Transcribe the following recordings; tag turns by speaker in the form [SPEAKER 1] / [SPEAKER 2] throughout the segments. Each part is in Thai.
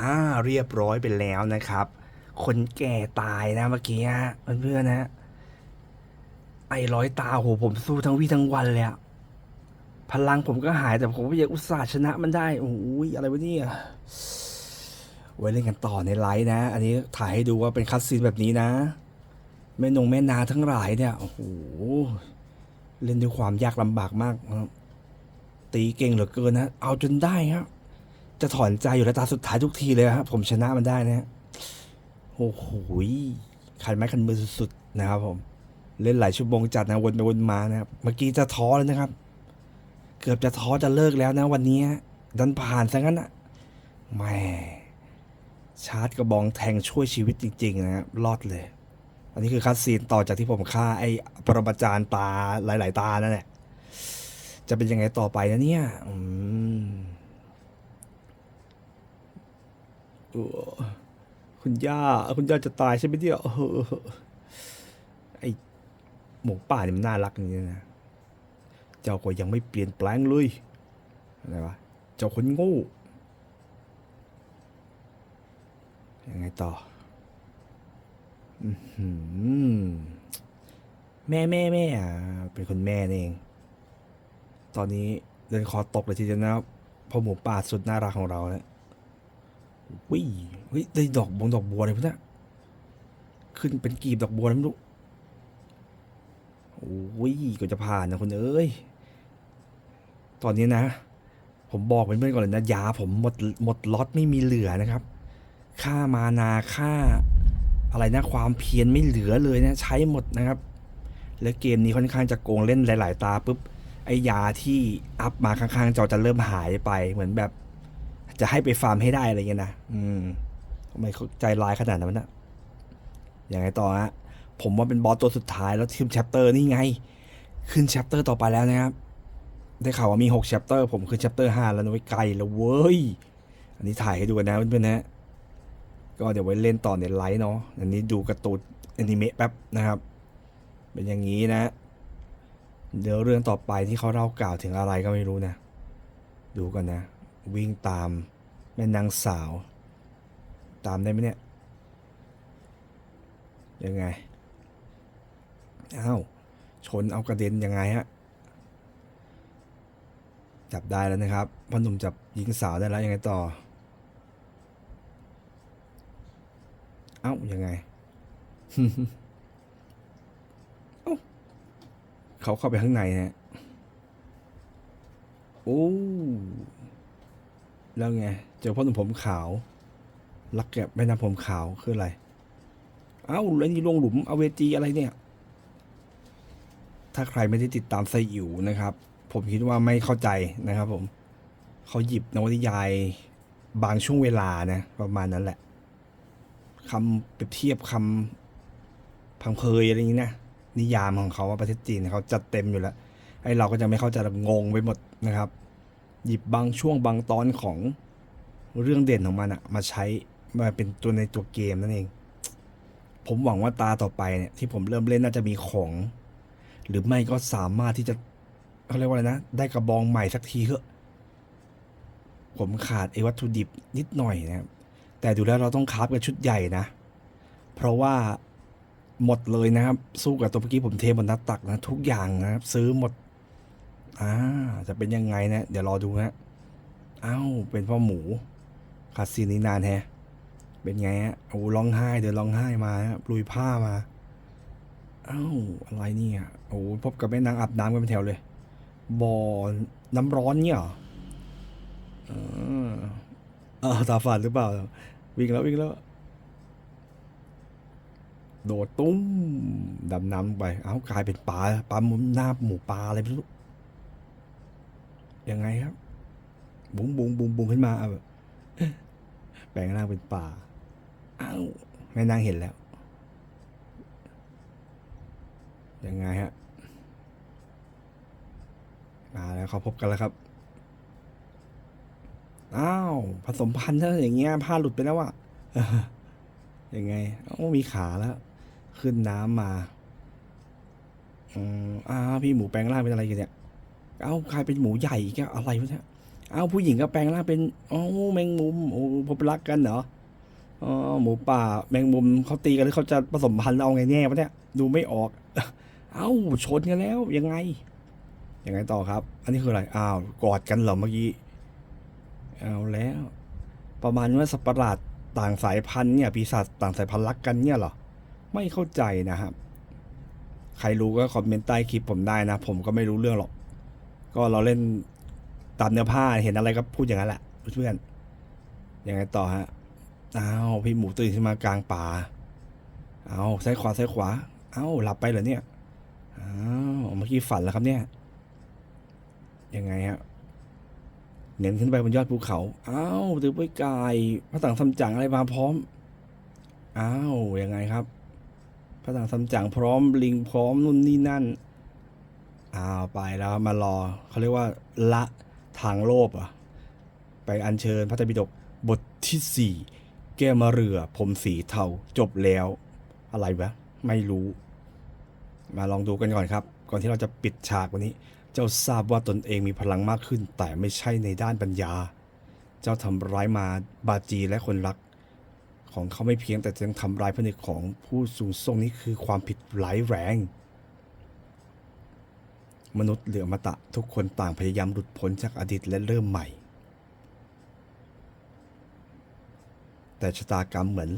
[SPEAKER 1] อ่าเรียบร้อยไปแล้วนะครับ คนแก่ตายนะเมื่อกี้เพื่อนๆนะ ไอ้ร้อยตาโหผมสู้ทั้งวี่ทั้งวันเลยอะพลังผมก็หายแต่ผมก็ยังอุตส่าห์ชนะมันได้โอ้ยอะไรวะเนี่ยไว้เล่นกันต่อในไลฟ์นะ อันนี้ถ่ายให้ดูว่าเป็นคัตซีนแบบนี้นะ แม่นงแม่นาทั้งหลายเนี่ยโอ้โหเล่นด้วยความยากลำบากมาก ตีเก่งเหลือเกินนะ เอาจนได้ครับ จะถอนใจอยู่แล้วตาสุดท้ายทุกทีเลยครับผมชนะมันได้นะฮะโอ้โหขันไม้ขันมือสุดๆนะครับผม เล่นหลายชั่วโมงจัดนะวนไปวนมานะครับเมื่อกี้จะท้อแล้วนะครับ เกือบจะท้อจะเลิกแล้วนะ วันนี้ดันผ่านซะงั้นอะแม่ชาร์จกระบองแทงช่วยชีวิตจริง ๆ นะครับรอดเลย อันนี้คือคัดซีนต่อจากที่ผมฆ่าไอ้ปรมาจารย์ตาหลาย ๆ ตานั่นแหละจะเป็นยังไงต่อไปนะเนี่ยอืมโอ้ คุณย่า คุณย่าจะตายใช่ไหมเนี่ยเออไอหมูป่านี่มันน่ารักอย่างนี้นะ เจ้าก็ยังไม่เปลี่ยนแปลงเลย อะไรวะ เจ้าคนโง่ ยังไงต่อแม่แม่แม่อะเป็นคนแม่นเอง ตอนนี้เดินคอตกเลยทีเดียวนะครับเพอหมูป่าสุดน่ารักของเราเนี่ย วิ่งเฮ้ยได้ดอกบงดอกบัวเลยพุ่นนะขึ้นเป็นกีบดอกบัวแล้วไม่รู้โอ้ยก็จะผ่านนะคุณเอ้ย ตอนนี้นะ ผมบอกเพื่อนๆก่อนเลยนะยาผมหมดหมดล็อตไม่มีเหลือนะครับ ค่ามานาค่า อะไรนะความเพียรไม่เหลือเลยนะใช้หมดนะครับ แล้วเกมนี้ค่อนข้างจะโกงเล่นหลาย ๆ ตาปุ๊บไอ้ยาที่อัพมาข้างๆจอจะเริ่มหายไปเหมือนแบบ จะให้ไปฟาร์มให้ได้อะไรเงี้ยนะ อืมทำไมเขาใจร้ายขนาดนั้นนะอยังไงต่อฮะ ผมว่าเป็นบอสตัวสุดท้ายแล้วทีมแชปเตอร์นี่ไง ขึ้นแชปเตอร์ต่อไปแล้วนะครับ ได้ข่าวว่ามี6 chapter ผมคือ chapter 5แล้วนะไว้ไกลแล้วเว้ย อันนี้ถ่ายให้ดูกันนะเพื่อนๆนะก็เดี๋ยวไว้เล่นต่อในไลฟ์เนาะ อันนี้ดูการ์ตูนอนิเมะแป๊บนะครับ เป็นอย่างนี้นะ เดี๋ยวเรื่องต่อไปที่เขาเล่ากล่าวถึงอะไรก็ไม่รู้นะ ดูกันนะ วิ่งตามแม่นางสาว ตามได้ไหมเนี่ย ยังไงอ้าวชนเอากระเด็นยังไงฮะจับได้แล้วนะครับพ่อหนุ่มจับหญิงสาวได้แล้วยังไงต่อ เอ้ายังไงเอ้าเขาเข้าไปข้างในนะโอ้ แล้วไง เจอพ่อหนุ่มผมขาวลักแกะแม่น้ำผมขาวคืออะไร เอ้าแล้วนี่ลงหลุมเอเวจีอะไรเนี่ย ถ้าใครไม่ได้ติดตามไซอิ๋วนะครับ ผมคิดว่าไม่เข้าใจนะครับผม เขาหยิบนวนิยายบางช่วงเวลานะประมาณนั้นแหละคำเปรียบเทียบคำพังเพยอะไรอย่างนี้นะนิยามของเขาว่าประเทศจีนเขาจัดเต็มอยู่แล้วไอ้เราก็จะไม่เข้าใจงงไปหมดนะครับ หยิบบางช่วงบางตอนของเรื่องเด่นของมันอะมาใช้มาเป็นตัวในตัวเกมนั่นเอง ผมหวังว่าตาต่อไปเนี่ยที่ผมเริ่มเล่นน่าจะมีของ หรือไม่ก็สามารถที่จะเขาเรียกว่าอะไรนะ ได้กระบองใหม่สักทีเถอะ ผมขาดไอ้วัตถุดิบนิดหน่อยนะครับแต่ดูแล้วเราต้องคราฟกันชุดใหญ่นะ เพราะว่าหมดเลยนะครับ สู้กับตัวเมื่อกี้ผมเทบนหน้าตักนะ ทุกอย่างนะครับซื้อหมด อ่าจะเป็นยังไงนะเดี๋ยวรอดูนะอ้าวเป็นพ่อหมูคาซีนนี้นานแฮะ เป็นไงฮะโอ้ร้องไห้เดี๋ยวร้องไห้มานะลุยผ้ามาอ้าวอะไรเนี่ยโอ้พบกับแม่นางอาบน้ำกันเป็นแถวเลยบ่อน้ำร้อนเนี่ยเหรอเออตาฝาดหรือเปล่า วิ่งแล้ววิ่งแล้ว โดดตุ้มดำน้ำไป เอ้ากลายเป็นปลาปลาหนหน้าหมูปลาอะไรไม่รู้ ยังไงครับ บุ้งบุ้งบุ้งบุ้งขึ้นมาแบบแปลงร่างเป็นปลาอ้าวแม่นางเห็นแล้ว ยังไงฮะมาแล้วเขาพบกันแล้วครับอ้าวผสมพันธุ์ถ้าอย่างเงี้ยผ้าหลุดไปแล้วอะยังไงเอ้ามีขาแล้ว ขึ้นน้ำมาอืมอ้าวพี่หมูแปลงร่างเป็นอะไรกันเนี่ย เอ้ากลายเป็นหมูใหญ่กแล้วอะไรวะเนี่ยเอ้าผู้หญิงก็แปลงร่างเป็นอ๋อแมงมุมโอ้พบรักกันเหรออ๋อหมูป่าแมงมุมเขาตีกันหรือเขาจะผสมพันธุ์เอาไงแน่วะเนี่ยดูไม่ออก เอ้าชนกันแล้วยังไงยังไงต่อครับ อันนี้คืออะไรอ้าวกอดกันเหรอเมื่อกี้เอาแล้ว ประมาณว่าสัตว์ประหลาดต่างสายพันธุ์เนี่ยปีศาจต่างสายพันธุ์รักกันเนี่ยเหรอไม่เข้าใจนะครับ ใครรู้ก็คอมเมนต์ใต้คลิปผมได้นะ ผมก็ไม่รู้เรื่องหรอก ก็เราเล่นตามเนื้อผ้าเห็นอะไรก็พูดอย่างนั้นแหละเพื่อนยังไงต่อฮะอ้าวพี่หมูตื่นขึ้นมากลางป่าเอาซ้ายขวาซ้ายขวา เอาหลับไปเหรอเนี่ยอ้าวเมื่อกี้ฝันแล้วครับเนี่ย ยังไงฮะเน้นขึ้นไปบนยอดภูเขาอ้าวตือไปไก่พระต่างซัมจั๋งอะไรมาพร้อมอ้าวยังไงครับพระต่างซัมจั๋งพร้อมลิงพร้อมนู่นนี่นั่น อ้าวไปแล้วมารอเขาเรียกว่าละทางโลภอะไปอัญเชิญพระไตรปิฎกบทที่สี่แก้มาเรือผมสีเทาจบแล้ว อะไรวะไม่รู้ มาลองดูกันก่อนครับ ก่อนที่เราจะปิดฉากวันนี้ เจ้าทราบว่าตนเองมีพลังมากขึ้น แต่ไม่ใช่ในด้านปัญญา เจ้าทำร้ายมาบาจีและคนรัก ของเขาไม่เพียงแต่ยังทำร้ายพระนตรของผู้สูงส่งนี้คือความผิดร้ายแรง มนุษย์เหลือมตะทุกคนต่างพยายามหลุดพ้นจากอดีตและเริ่มใหม่ แต่ชะตากรรมเหมือน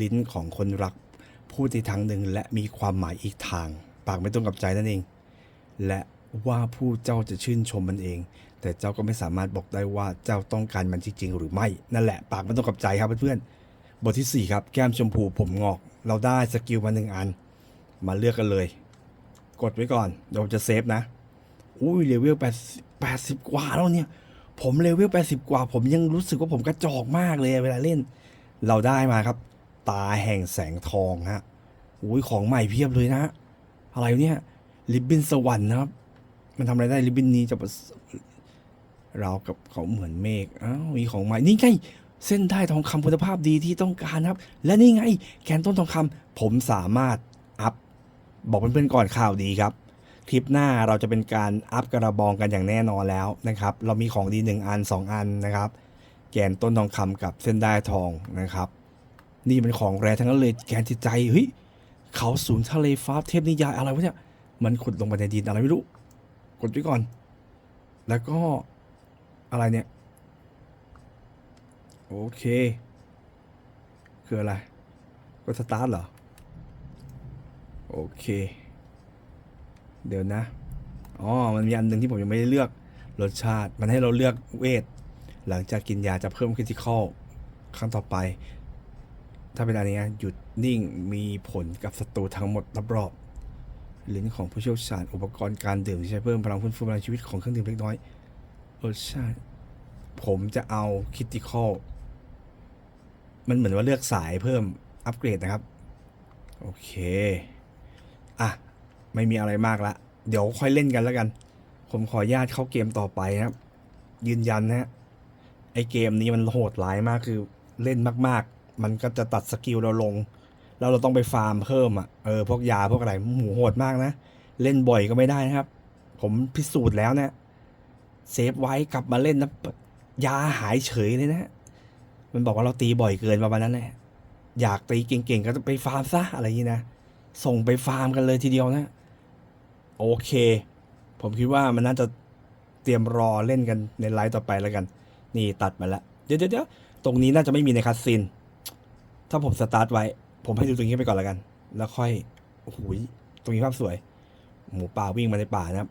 [SPEAKER 1] ลิ้นของคนรักพูดในทางหนึ่งและมีความหมายอีกทาง ปากไม่ตรงกับใจนั่นเอง และว่าผู้เจ้าจะชื่นชมมันเอง แต่เจ้าก็ไม่สามารถบอกได้ว่าเจ้าต้องการมันจริง ๆ หรือไม่ นั่นแหละ ปากไม่ตรงกับใจครับเพื่อนๆบทที่ 4 ครับ แก้มชมพูผมงอก เราได้สกิลมาหนึ่งอัน มาเลือกกันเลย กดไว้ก่อนเดี๋ยวจะเซฟนะ อุ้ยเลเวลแปดแปดสิบกว่าแล้วเนี่ย ผมเลเวลแปดสิบกว่า ผมยังรู้สึกว่าผมกระจอกมากเลยเวลาเล่น เราได้มาครับ ตาแห่งแสงทองฮะอุ้ยของใหม่เพียบเลยนะอะไรเนี่ยริบบินสวรรค์นะครับ มันทำอะไรได้ริบบินนี้จะเรากับเขาเหมือนเมฆอ้าวมีของใหม่นี่ไงเส้นได้ทองคำคุณภาพดีที่ต้องการครับ และนี่ไงแกนต้นทองคำผมสามารถอัพ บอกเพื่อนๆก่อนข่าวดีครับ คลิปหน้าเราจะเป็นการอัพกระบองกันอย่างแน่นอนแล้วนะครับ เรามีของดีหนึ่งอันสองอันนะครับ แกนต้นทองคำกับเส้นได้ทองนะครับ นี่เป็นของแร่ทั้งนั้นเลยแกนจิตใจเฮ้ยเขาสูงทะเลฟ้าเทพนิยายอะไรวะเนี่ยมันขุดลงไปในดินอะไรไม่รู้กดไว้ก่อน แล้วก็อะไรเนี่ย โอเค คืออะไรกดสตาร์ทเหรอ โอเค เดี๋ยวนะ อ๋อ มันมีอันหนึ่งที่ผมยังไม่ได้เลือกรสชาติ มันให้เราเลือกเวท หลังจากกินยาจะเพิ่มคริติคอลครั้งต่อไป ถ้าเป็นอันนี้หยุดนิ่งมีผลกับศัตรูทั้งหมดรอบๆลิ้นของผู้เชี่ยวชาญอุปกรณ์การดื่มที่ใช้เพิ่มพลังฟื้นฟูพลังชีวิตของเครื่องดื่มเล็กน้อยรสชาติ ผมจะเอาคริติคอลมันเหมือนว่าเลือกสายเพิ่มอัปเกรดนะครับ โอเค อะ ไม่มีอะไรมากละ เดี๋ยวค่อยเล่นกันแล้วกัน ผมขออนุญาตเข้าเกมต่อไปครับ ยืนยันนะฮะ ไอเกมนี้มันโหดร้ายมากคือเล่นมาก ๆ มันก็จะตัดสกิลเราลง แล้วเราต้องไปฟาร์มเพิ่มอะ เออ พวกยาพวกอะไรหมูโหดมากนะ เล่นบ่อยก็ไม่ได้นะครับ ผมพิสูจน์แล้วเนะ เซฟไว้กลับมาเล่นนะ ยาหายเฉยเลยนะ มันบอกว่าเราตีบ่อยเกินประมาณนั้นแหละ อยากตีเก่งๆก็ไปฟาร์มซะอะไรอย่างนี้นะ ส่งไปฟาร์มกันเลยทีเดียวนะ โอเค ผมคิดว่ามันน่าจะเตรียมรอเล่นกันในไลฟ์ต่อไปแล้วกัน นี่ตัดมาแล้ว เดี๋ยวเดี๋ยวตรงนี้น่าจะไม่มีในคัสซิน ถ้าผมสตาร์ทไว้ ผมให้ดูตรงนี้ไปก่อนแล้วกัน แล้วค่อยโอ้โหยตรงนี้ภาพสวย หมูป่าวิ่งมาในป่านะครับ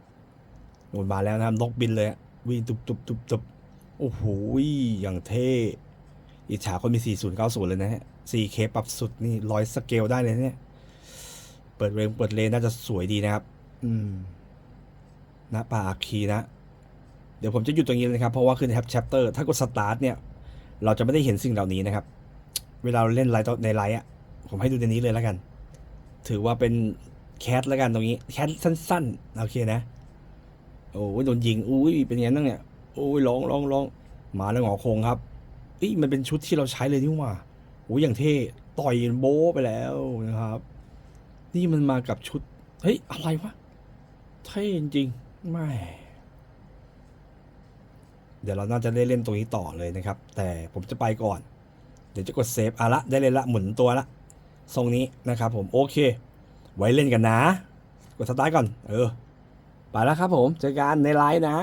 [SPEAKER 1] โดนมาแล้วนะครับนกบินเลย วิ่งตุบตุบตุบตุบโอ้โหอย่างเท่อิจฉาคนมี 4090 เลยนะฮะ 4K ปรับสุดนี่ร้อยสเกลได้เลยนะเนี่ย เปิดเรงเปิดเลนน่าจะสวยดีนะครับ ณป่าอาคีนะ เดี๋ยวผมจะหยุดตรงนี้เลยนะครับ เพราะว่าขึ้นแฮปแชปเตอร์ถ้ากดสตาร์ทเนี่ย เราจะไม่ได้เห็นสิ่งเหล่านี้นะครับ เวลาเราเล่นไลฟ์ในไลฟ์อะ ผมให้ดูในนี้เลยแล้วกัน ถือว่าเป็นแคทแล้วกันตรงนี้ แคทสั้นๆ โอเคนะ โอ้ยโดนยิง อุ้ยเป็นยังไงนั่งเนี่ย โอ้ยร้องร้องร้องหมาแล้วหงอคงครับอ้ยมันเป็นชุดที่เราใช้เลยนี่หว่าโอ้ยอย่างเท่ต่อยโบไปแล้วนะครับ นี่มันมากับชุด เฮ้ย อะไรวะ เท่จริงๆไม่ เดี๋ยวเราน่าจะได้เล่นตรงนี้ต่อเลยนะครับ แต่ผมจะไปก่อน เดี๋ยวจะกดเซฟอะละได้เลยละหมุนตัวละทรงนี้นะครับผมโอเค ไว้เล่นกันนะ กดสตาร์ทก่อน เออ ไปแล้วครับผม เจอกันในไลน์นะ